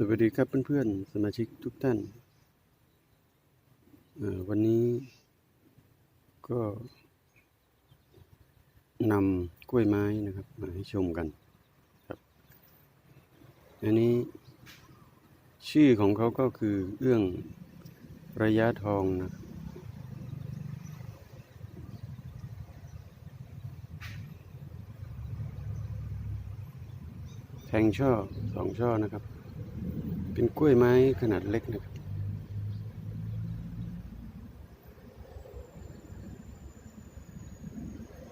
สวัสดีครับเพื่อนๆ สมาชิกทุกท่าน วันนี้ก็นำกล้วยไม้นะครับมาให้ชมกันครับอันนี้ชื่อของเขาก็คือเอื้องระยะทองนะแทงช่อสองช่อนะครับ เป็นกล้วยไม้ขนาดเล็กนะครับ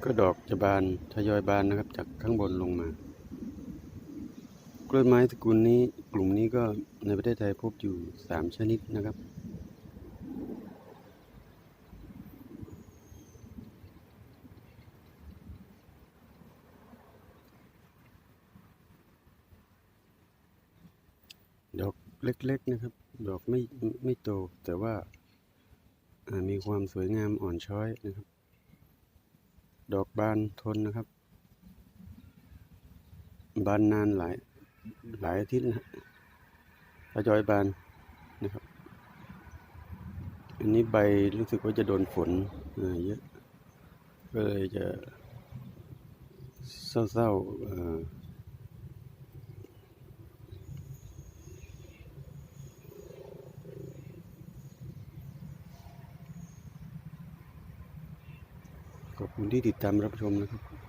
ก็ดอกจะบานทยอยบานนะครับ จากข้างบนลงมา กล้วยไม้ตระกูลนี้กลุ่มนี้ก็ในประเทศไทยพบอยู่สามชนิดนะครับ ดอก เล็กๆนะครับ ดอกไม่ไม่โตแต่ว่ามีความสวยงามอ่อนช้อยนะครับ ดอกบานทนนะครับ บานนานหลายหลายอาทิตย์นะฮะทยอยบานนะครับ อันนี้ใบรู้สึกว่าจะโดนฝนเยอะ ก็เลยจะเศร้าๆ ขอบคุณที่ติดตามรับชมนะครับ